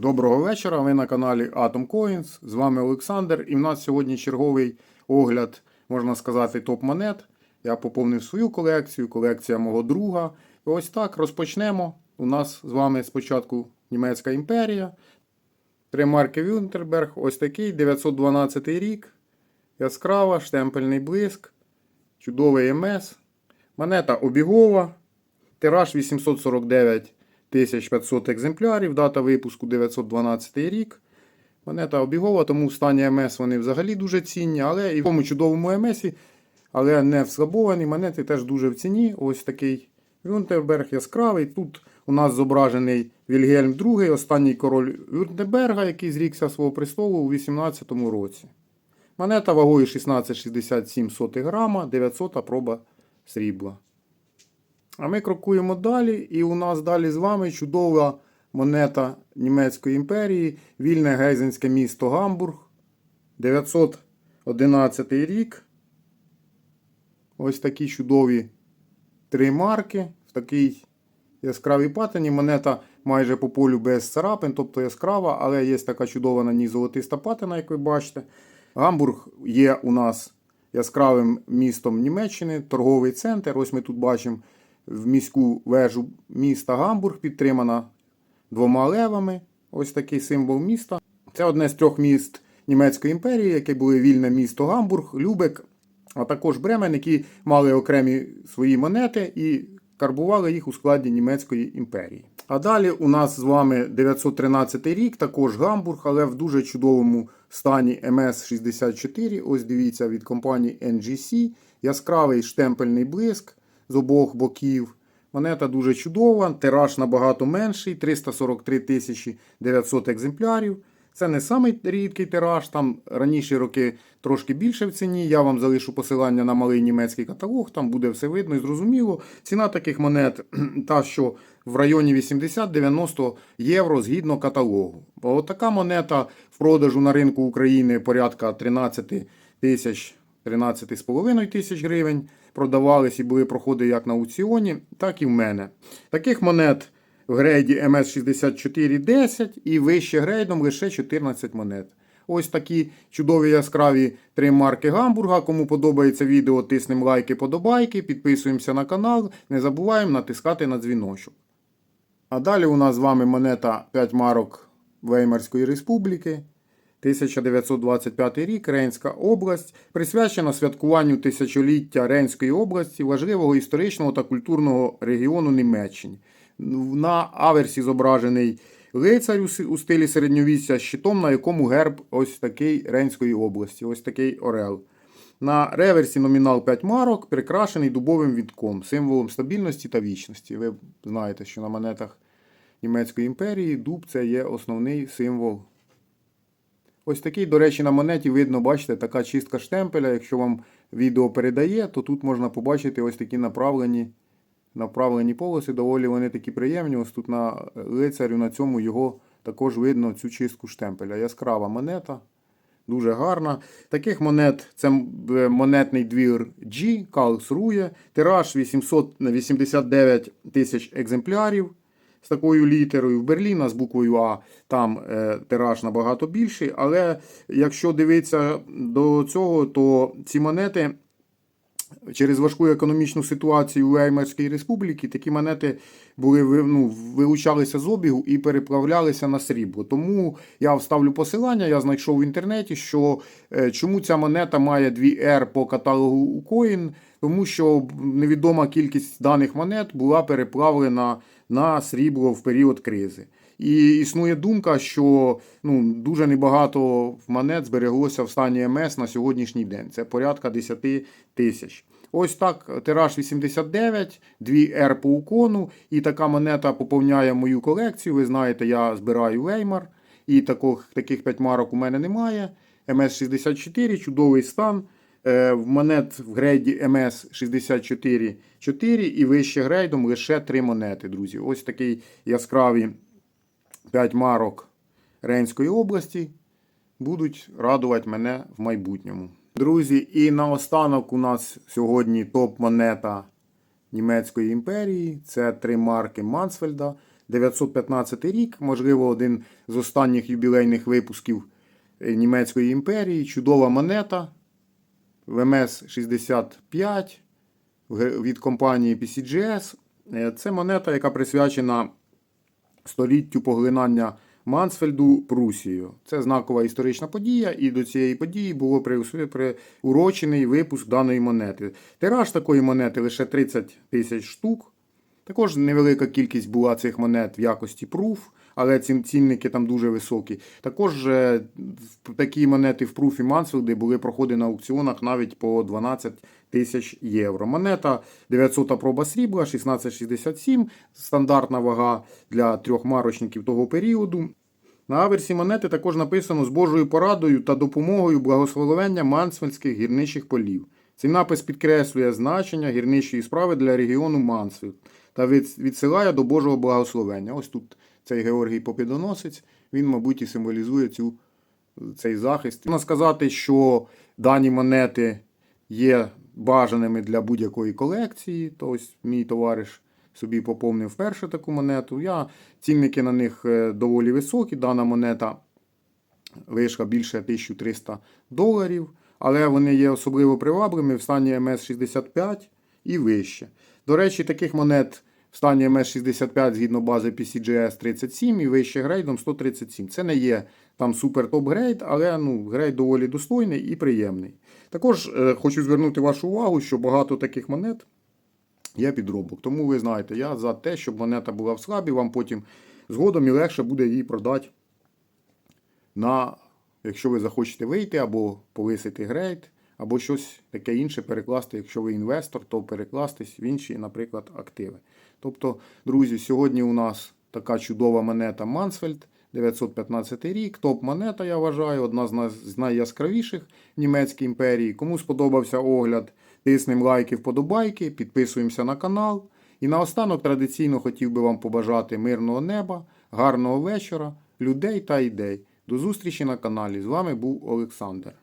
Доброго вечора. Ви на каналі Atom Coins. З вами Олександр. І в нас сьогодні черговий огляд, можна сказати, топ-монет. Я поповнив свою колекцію, колекція мого друга. І ось так розпочнемо. У нас з вами спочатку Німецька імперія. Три марки Вюнтерберг. Ось такий 912 рік. Яскрава, штемпельний блиск. Чудовий МС. Монета обігова. Тираж 849 500 екземплярів, дата випуску 912 рік. Монета обігова, тому в стані МС вони взагалі дуже цінні, але і в тому чудовому МС, але не вслабовані. Монети теж дуже в ціні. Ось такий Вюнтерберг яскравий. Тут у нас зображений Вільгельм II, останній король Вюртенберга, який зрікся свого престолу у 18 році. Монета вагою 16,67 грама, 900 проба срібла. А ми крокуємо далі, і у нас далі з вами чудова монета Німецької імперії, вільне гейзенське місто Гамбург. 911 рік. Ось такі чудові три марки. В такій яскравій патині. Монета майже по полю без царапин, тобто яскрава, але є така чудова на ній золотиста патина, як ви бачите. Гамбург є у нас яскравим містом Німеччини, торговий центр. Ось ми тут бачимо в міську вежу міста Гамбург, підтримана двома левами. Ось такий символ міста. Це одне з трьох міст Німецької імперії, яке були вільне місто Гамбург, Любек, а також Бремен, які мали окремі свої монети і карбували їх у складі Німецької імперії. А далі у нас з вами 913 рік, також Гамбург, але в дуже чудовому стані МС-64. Ось дивіться від компанії NGC. Яскравий штемпельний блиск з обох боків. Монета дуже чудова, тираж набагато менший 343 тисячі 900 екземплярів. Це не самий рідкий тираж, там раніші роки трошки більше в ціні. Я вам залишу посилання на малий німецький каталог, там буде все видно і зрозуміло. Ціна таких монет та, що в районі 80-90 євро згідно каталогу. Бо така монета в продажу на ринку України порядка 13 тисяч 13,5 тисяч гривень. Продавались і були проходи як на аукціоні, так і в мене. Таких монет в грейді МС64 10 і вище грейдом лише 14 монет. Ось такі чудові яскраві три марки Гамбурга. Кому подобається відео, тиснемо лайки, подобайки, підписуємося на канал, не забуваємо натискати на дзвіночок. А далі у нас з вами монета 5 марок Веймарської республіки. 1925 рік Рейнська область присвячена святкуванню тисячоліття Рейнської області, важливого історичного та культурного регіону Німеччини. На аверсі зображений лицар у стилі середньовіччя з щитом, на якому герб ось такий Рейнської області, ось такий Орел. На реверсі номінал 5 марок, прикрашений дубовим вітком, символом стабільності та вічності. Ви знаєте, що на монетах Німецької імперії дуб це є основний символ. Ось такий, до речі, на монеті видно, бачите, така чистка штемпеля. Якщо вам відео передає, то тут можна побачити ось такі направлені направлені полоси. Доволі вони такі приємні. Ось тут на лицарю на цьому його також видно цю чистку штемпеля. Яскрава монета. Дуже гарна. Таких монет це монетний двір G, Karlsruhe, тираж 889 тисяч екземплярів з такою літерою. В Берліна з буквою А там е, тираж набагато більший. Але якщо дивитися до цього, то ці монети. Через важку економічну ситуацію у Веймарській республіці такі монети були ну, вилучалися з обігу і переплавлялися на срібло. Тому я вставлю посилання, я знайшов в інтернеті, що е, чому ця монета має 2 R по каталогу Coin, тому що невідома кількість даних монет була переплавлена на срібло в період кризи. І існує думка, що ну, дуже небагато монет збереглося в стані МС на сьогоднішній день. Це порядка 10 тисяч. Ось так, тираж 89, 2 R по укону. І така монета поповняє мою колекцію. Ви знаєте, я збираю Веймар. І таких, таких 5 марок у мене немає. МС64, чудовий стан. Е, в монет в грейді МС 64 4 і вище грейдом лише 3 монети, друзі. Ось такий яскравий 5 марок Рейнської області будуть радувати мене в майбутньому. Друзі, і наостанок у нас сьогодні топ-монета Німецької імперії. Це три марки Мансфельда 915 рік, можливо, один з останніх юбілейних випусків е, Німецької імперії. Чудова монета. ВМС 65 від компанії PCGS. Е, Це монета, яка присвячена століттю поглинання Мансфельду Прусією. Це знакова історична подія, і до цієї події було приурочений випуск даної монети. Тираж такої монети лише 30 тисяч штук. Також невелика кількість була цих монет в якості пруф, але ці цінники там дуже високі. Також такі монети в пруфі Мансфілди були проходи на аукціонах навіть по 12 тисяч євро. Монета 900 проба срібла, 1667, стандартна вага для трьох марочників того періоду. На аверсі монети також написано з Божою порадою та допомогою благословення Мансфельдських гірничих полів. Цей напис підкреслює значення гірничої справи для регіону Мансфельд та відсилає до Божого благословення. Ось тут цей Георгій Попідоносець, він, мабуть, і символізує цю, цей захист. Можна сказати, що дані монети є бажаними для будь-якої колекції. То мій товариш собі поповнив вперше таку монету. Я, цінники на них е, доволі високі. Дана монета вийшла більше 1300 доларів, але вони є особливо привабливими в стані МС-65 і вище. До речі, таких монет в стані МС-65 згідно бази PCGS 37 і вище грейдом 137. Це не є там супер топ-грейд, але ну, грейд доволі достойний і приємний. Також е, хочу звернути вашу увагу, що багато таких монет є підробок. Тому ви знаєте, я за те, щоб монета була в слабі, вам потім згодом і легше буде її продати на, якщо ви захочете вийти або повисити грейд, або щось таке інше перекласти. Якщо ви інвестор, то перекластись в інші, наприклад, активи. Тобто, друзі, сьогодні у нас така чудова монета Мансфельд. 915 рік, топ-монета, я вважаю, одна з найяскравіших в німецькій імперії. Кому сподобався огляд, тиснемо лайки, вподобайки, підписуємося на канал. І наостанок традиційно хотів би вам побажати мирного неба, гарного вечора, людей та ідей. До зустрічі на каналі. З вами був Олександр.